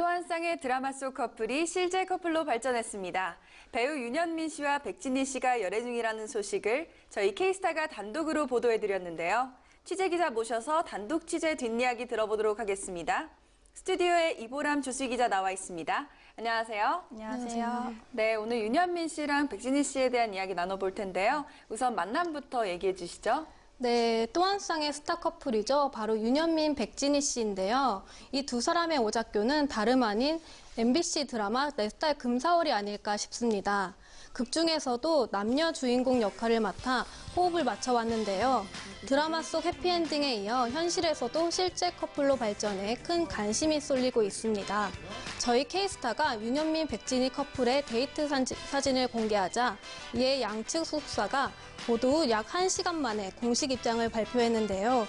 또 한 쌍의 드라마 속 커플이 실제 커플로 발전했습니다. 배우 윤현민 씨와 백진희 씨가 열애 중이라는 소식을 저희 케이스타가 단독으로 보도해드렸는데요. 취재기자 모셔서 단독 취재 뒷이야기 들어보도록 하겠습니다. 스튜디오에 이보람 주수 기자 나와 있습니다. 안녕하세요. 안녕하세요. 네, 오늘 윤현민 씨랑 백진희 씨에 대한 이야기 나눠볼 텐데요. 우선 만남부터 얘기해 주시죠. 네, 또한 쌍의 스타 커플이죠. 바로 윤현민, 백진희 씨인데요. 이 두 사람의 오작교는 다름 아닌 MBC 드라마 내 스타일 금사월이 아닐까 싶습니다. 극 중에서도 남녀 주인공 역할을 맡아 호흡을 맞춰왔는데요. 드라마 속 해피엔딩에 이어 현실에서도 실제 커플로 발전해 큰 관심이 쏠리고 있습니다. 저희 케이스타가 윤현민, 백진희 커플의 데이트 사진을 공개하자 이에 양측 소속사가 모두 약 1시간 만에 공식 입장을 발표했는데요.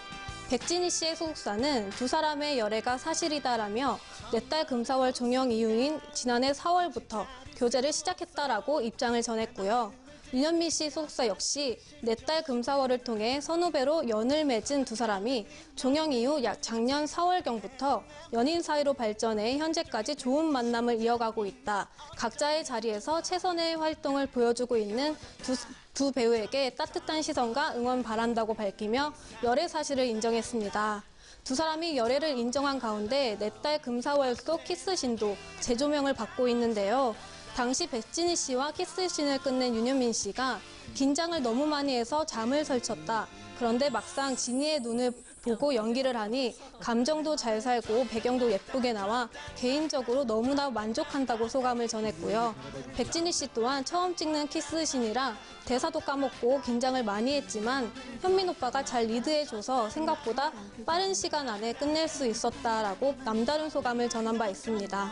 백진희 씨의 소속사는 두 사람의 열애가 사실이다라며 내딸 금사월 종영 이후인 지난해 4월부터 교제를 시작했다라고 입장을 전했고요. 윤현미 씨 소속사 역시 내딸 금사월을 통해 선후배로 연을 맺은 두 사람이 종영 이후 약 작년 4월경부터 연인 사이로 발전해 현재까지 좋은 만남을 이어가고 있다. 각자의 자리에서 최선의 활동을 보여주고 있는 두, 두 배우에게 따뜻한 시선과 응원 바란다고 밝히며 열애 사실을 인정했습니다. 두 사람이 열애를 인정한 가운데 내딸 금사월 속 키스신도 재조명을 받고 있는데요. 당시 백진희 씨와 키스신을 끝낸 윤현민 씨가 긴장을 너무 많이 해서 잠을 설쳤다. 그런데 막상 진희의 눈을 보고 연기를 하니 감정도 잘 살고 배경도 예쁘게 나와 개인적으로 너무나 만족한다고 소감을 전했고요. 백진희 씨 또한 처음 찍는 키스신이라 대사도 까먹고 긴장을 많이 했지만 현민 오빠가 잘 리드해줘서 생각보다 빠른 시간 안에 끝낼 수 있었다라고 남다른 소감을 전한 바 있습니다.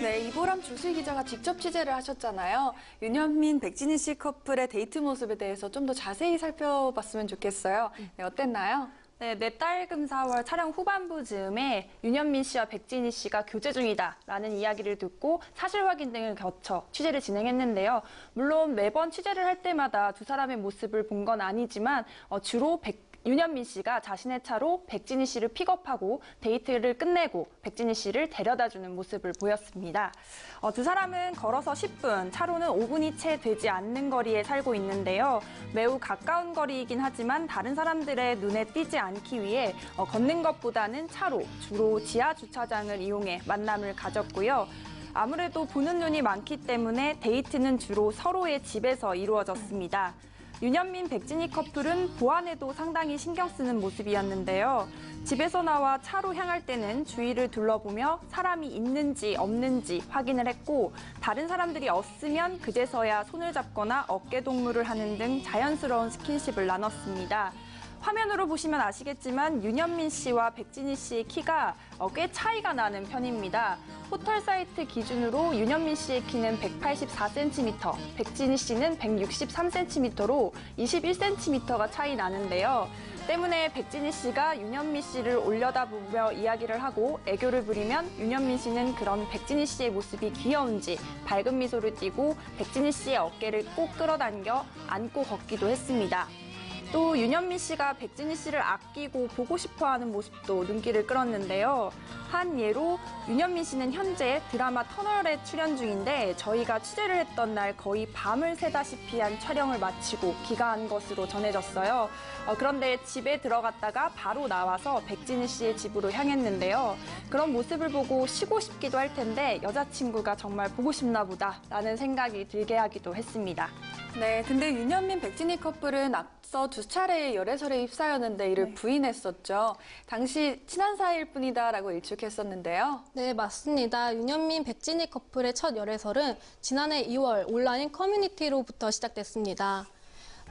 네, 이보람 주수 기자가 직접 취재를 하셨잖아요. 윤현민, 백진희 씨 커플의 데이트 모습에 대해서 좀 더 자세히 살펴봤으면 좋겠어요. 네, 어땠나요? 네, 내딸 금사월 촬영 후반부 즈음에 윤현민 씨와 백진희 씨가 교제 중이다라는 이야기를 듣고 사실 확인 등을 거쳐 취재를 진행했는데요. 물론 매번 취재를 할 때마다 두 사람의 모습을 본 건 아니지만 어, 주로 백 윤현민 씨가 자신의 차로 백진희 씨를 픽업하고 데이트를 끝내고 백진희 씨를 데려다주는 모습을 보였습니다. 어, 두 사람은 걸어서 10분, 차로는 5분이 채 되지 않는 거리에 살고 있는데요. 매우 가까운 거리이긴 하지만 다른 사람들의 눈에 띄지 않기 위해 어, 걷는 것보다는 차로, 주로 지하 주차장을 이용해 만남을 가졌고요. 아무래도 보는 눈이 많기 때문에 데이트는 주로 서로의 집에서 이루어졌습니다. 윤현민, 백진희 커플은 보안에도 상당히 신경 쓰는 모습이었는데요. 집에서 나와 차로 향할 때는 주위를 둘러보며 사람이 있는지 없는지 확인을 했고 다른 사람들이 없으면 그제서야 손을 잡거나 어깨 동무를 하는 등 자연스러운 스킨십을 나눴습니다. 화면으로 보시면 아시겠지만 윤현민 씨와 백진희 씨의 키가 어, 꽤 차이가 나는 편입니다. 포털 사이트 기준으로 윤현민 씨의 키는 184cm, 백진희 씨는 163cm로 21cm가 차이 나는데요. 때문에 백진희 씨가 윤현미 씨를 올려다보며 이야기를 하고 애교를 부리면 윤현민 씨는 그런 백진희 씨의 모습이 귀여운지 밝은 미소를 띠고 백진희 씨의 어깨를 꼭 끌어당겨 안고 걷기도 했습니다. 또 윤현미 씨가 백진희 씨를 아끼고 보고 싶어 하는 모습도 눈길을 끌었는데요. 한 예로 윤현미 씨는 현재 드라마 터널에 출연 중인데 저희가 취재를 했던 날 거의 밤을 새다시피 한 촬영을 마치고 귀가한 것으로 전해졌어요. 어, 그런데 집에 들어갔다가 바로 나와서 백진희 씨의 집으로 향했는데요. 그런 모습을 보고 쉬고 싶기도 할 텐데 여자친구가 정말 보고 싶나 보다라는 생각이 들게 하기도 했습니다. 네, 근데 윤현민, 백진희 커플은 앞서 두 차례의 열애설에 휩싸였는데 이를 네. 부인했었죠. 당시 친한 사이일 뿐이다라고 일축했었는데요. 네, 맞습니다. 윤현민, 백진희 커플의 첫 열애설은 지난해 2월 온라인 커뮤니티로부터 시작됐습니다.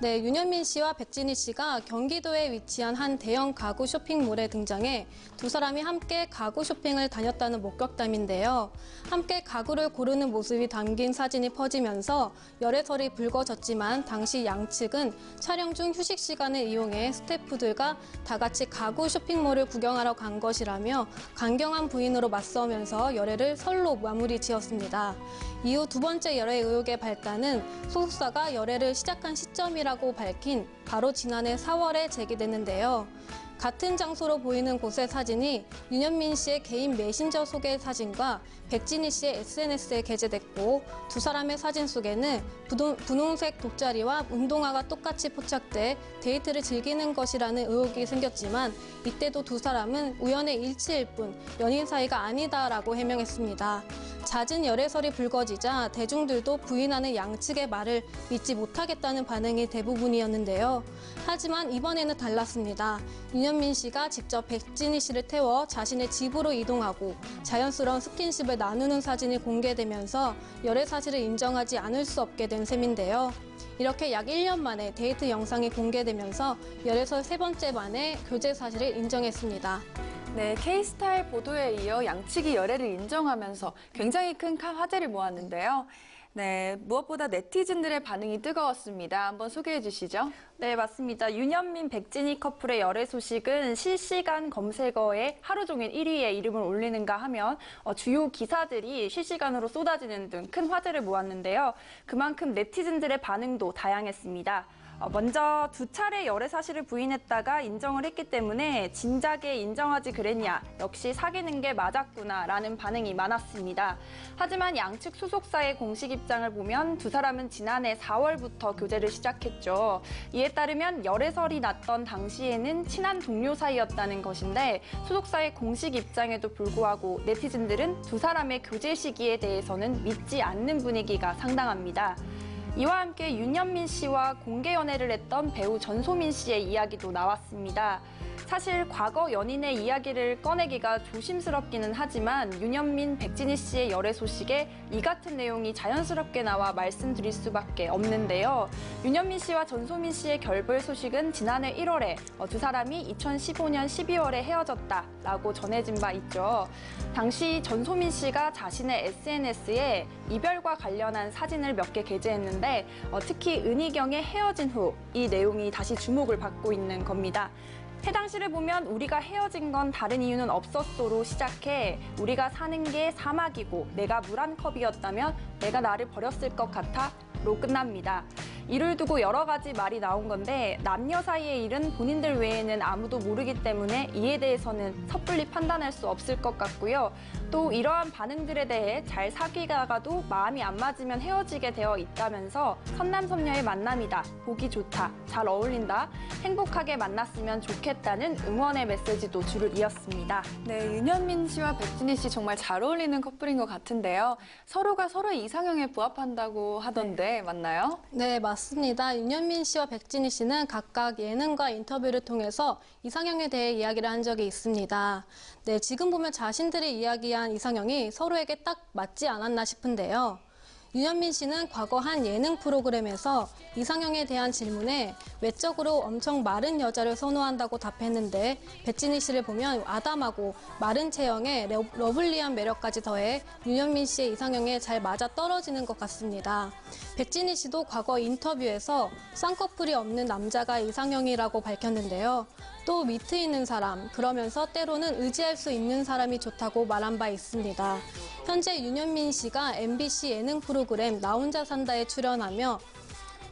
네, 윤현민 씨와 백진희 씨가 경기도에 위치한 한 대형 가구 쇼핑몰에 등장해 두 사람이 함께 가구 쇼핑을 다녔다는 목격담인데요. 함께 가구를 고르는 모습이 담긴 사진이 퍼지면서 열애설이 불거졌지만 당시 양측은 촬영 중 휴식 시간을 이용해 스태프들과 다 같이 가구 쇼핑몰을 구경하러 간 것이라며 강경한 부인으로 맞서면서 열애를 설로 마무리 지었습니다. 이후 두 번째 열애 의혹의 발단은 소속사가 열애를 시작한 시점이라고 밝힌 바로 지난해 4월에 제기됐는데요. 같은 장소로 보이는 곳의 사진이 윤현민 씨의 개인 메신저 소개 사진과 백진희 씨의 SNS에 게재됐고 두 사람의 사진 속에는 분홍색 돗자리와 운동화가 똑같이 포착돼 데이트를 즐기는 것이라는 의혹이 생겼지만 이때도 두 사람은 우연의 일치일 뿐 연인 사이가 아니다라고 해명했습니다. 잦은 열애설이 불거지자 대중들도 부인하는 양측의 말을 믿지 못하겠다는 반응이 대부분이었는데요. 하지만 이번에는 달랐습니다. 윤현민 씨가 직접 백진희 씨를 태워 자신의 집으로 이동하고 자연스러운 스킨십을 나누는 사진이 공개되면서 열애 사실을 인정하지 않을 수 없게 된 셈인데요. 이렇게 약 1년 만에 데이트 영상이 공개되면서 열애설 세 번째 만에 교제 사실을 인정했습니다. 네, K스타일 보도에 이어 양측이 열애를 인정하면서 굉장히 큰 카- 화제를 모았는데요. 네, 무엇보다 네티즌들의 반응이 뜨거웠습니다. 한번 소개해 주시죠. 네, 맞습니다. 윤현민, 백진희 커플의 열애 소식은 실시간 검색어에 하루 종일 1위에 이름을 올리는가 하면 어, 주요 기사들이 실시간으로 쏟아지는 등 큰 화제를 모았는데요. 그만큼 네티즌들의 반응도 다양했습니다. 어, 먼저 두 차례 열애 사실을 부인했다가 인정을 했기 때문에 진작에 인정하지 그랬냐, 역시 사귀는 게 맞았구나 라는 반응이 많았습니다. 하지만 양측 소속사의 공식 입장을 보면 두 사람은 지난해 4월부터 교제를 시작했죠. 이에 따르면 열애설이 났던 당시에는 친한 동료 사이였다는 것인데 소속사의 공식 입장에도 불구하고 네티즌들은 두 사람의 교제 시기에 대해서는 믿지 않는 분위기가 상당합니다. 이와 함께 윤현민 씨와 공개 연애를 했던 배우 전소민 씨의 이야기도 나왔습니다. 사실 과거 연인의 이야기를 꺼내기가 조심스럽기는 하지만 윤현민, 백진희 씨의 열애 소식에 이 같은 내용이 자연스럽게 나와 말씀드릴 수밖에 없는데요. 윤현민 씨와 전소민 씨의 결별 소식은 지난해 1월에 어, 두 사람이 2015년 12월에 헤어졌다라고 전해진 바 있죠. 당시 전소민 씨가 자신의 SNS에 이별과 관련한 사진을 몇 개 게재했는데 어, 특히 은희경의 헤어진 후 이 내용이 다시 주목을 받고 있는 겁니다. 해당 시를 보면 우리가 헤어진 건 다른 이유는 없었소로 시작해 우리가 사는 게 사막이고 내가 물 한 컵이었다면 내가 나를 버렸을 것 같아 로 끝납니다. 이를 두고 여러 가지 말이 나온 건데 남녀 사이의 일은 본인들 외에는 아무도 모르기 때문에 이에 대해서는 섣불리 판단할 수 없을 것 같고요. 또 이러한 반응들에 대해 잘 사귀다가도 마음이 안 맞으면 헤어지게 되어 있다면서 선남선녀의 만남이다. 보기 좋다. 잘 어울린다. 행복하게 만났으면 좋겠다는 응원의 메시지도 줄을 이었습니다. 네, 윤현민 씨와 백진희 씨 정말 잘 어울리는 커플인 것 같은데요. 서로가 서로의 이상형에 부합한다고 하던데 맞나요? 네, 맞습니다. 윤현민 씨와 백진희 씨는 각각 예능과 인터뷰를 통해서 이상형에 대해 이야기를 한 적이 있습니다. 네, 지금 보면 자신들이 이야기한 이상형이 서로에게 딱 맞지 않았나 싶은데요. 윤현민 씨는 과거 한 예능 프로그램에서 이상형에 대한 질문에 외적으로 엄청 마른 여자를 선호한다고 답했는데 백진희 씨를 보면 아담하고 마른 체형에 러- 러블리한 매력까지 더해 윤현민 씨의 이상형에 잘 맞아 떨어지는 것 같습니다. 백진희 씨도 과거 인터뷰에서 쌍꺼풀이 없는 남자가 이상형이라고 밝혔는데요. 또 밑에 있는 사람, 그러면서 때로는 의지할 수 있는 사람이 좋다고 말한 바 있습니다. 현재 윤현민 씨가 MBC 예능 프로그램 나 혼자 산다에 출연하며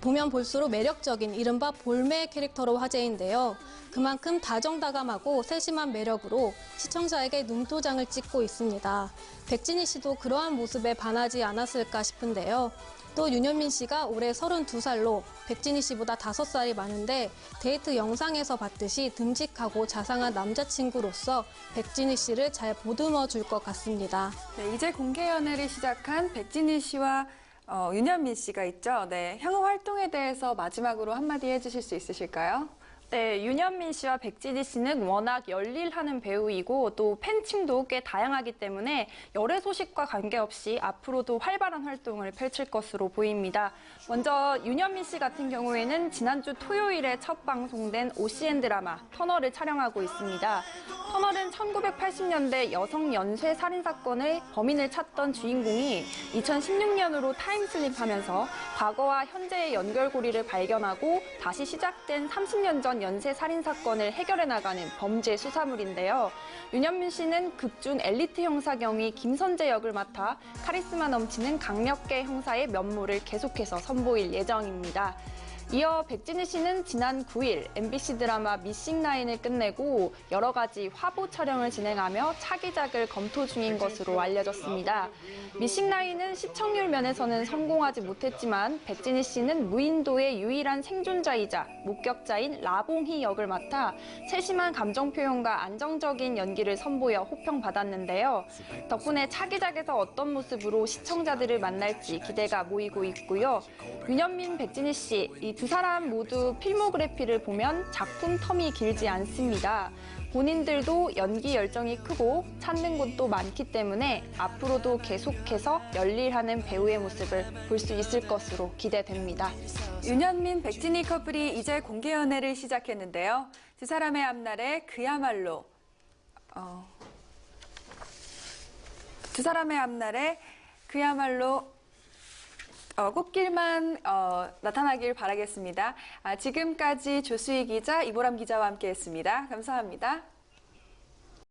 보면 볼수록 매력적인 이른바 볼매 캐릭터로 화제인데요. 그만큼 다정다감하고 세심한 매력으로 시청자에게 눈도장을 찍고 있습니다. 백진희 씨도 그러한 모습에 반하지 않았을까 싶은데요. 또 윤현민 씨가 올해 32살로 백진희 씨보다 5살이 많은데 데이트 영상에서 봤듯이 듬직하고 자상한 남자친구로서 백진희 씨를 잘 보듬어 줄 것 같습니다. 네, 이제 공개 연애를 시작한 백진희 씨와 어, 윤현민 씨가 있죠. 네, 향후 활동에 대해서 마지막으로 한마디 해주실 수 있으실까요? 네, 윤현민 씨와 백진희 씨는 워낙 열일하는 배우이고 또 팬층도 꽤 다양하기 때문에 열애 소식과 관계없이 앞으로도 활발한 활동을 펼칠 것으로 보입니다. 먼저 윤현민 씨 같은 경우에는 지난주 토요일에 첫 방송된 OCN 드라마 터널을 촬영하고 있습니다. 터널은 1980년대 여성 연쇄 살인 사건의 범인을 찾던 주인공이 2016년으로 타임슬립하면서 과거와 현재의 연결고리를 발견하고 다시 시작된 30년 전 연쇄 살인 사건을 해결해 나가는 범죄 수사물인데요. 윤현민 씨는 극중 엘리트 형사 경위 김선재 역을 맡아 카리스마 넘치는 강력계 형사의 면모를 계속해서 선보일 예정입니다. 이어 백진희 씨는 지난 9일 MBC 드라마 미싱 라인을 끝내고 여러 가지 화보 촬영을 진행하며 차기작을 검토 중인 것으로 알려졌습니다. 미싱 라인은 시청률 면에서는 성공하지 못했지만 백진희 씨는 무인도의 유일한 생존자이자 목격자인 라봉희 역을 맡아 세심한 감정 표현과 안정적인 연기를 선보여 호평받았는데요. 덕분에 차기작에서 어떤 모습으로 시청자들을 만날지 기대가 모이고 있고요. 윤현민, 백진희 씨, 이두 사람 모두 필모그래피를 보면 작품 텀이 길지 않습니다. 본인들도 연기 열정이 크고 찾는 곳도 많기 때문에 앞으로도 계속해서 열일하는 배우의 모습을 볼 수 있을 것으로 기대됩니다. 윤현민, 백진희 커플이 이제 공개 연애를 시작했는데요. 두 사람의 앞날에 그야말로 어, 두 사람의 앞날에 그야말로 어, 꽃길만 어, 나타나길 바라겠습니다. 아, 지금까지 조수희 기자, 이보람 기자와 함께했습니다. 감사합니다.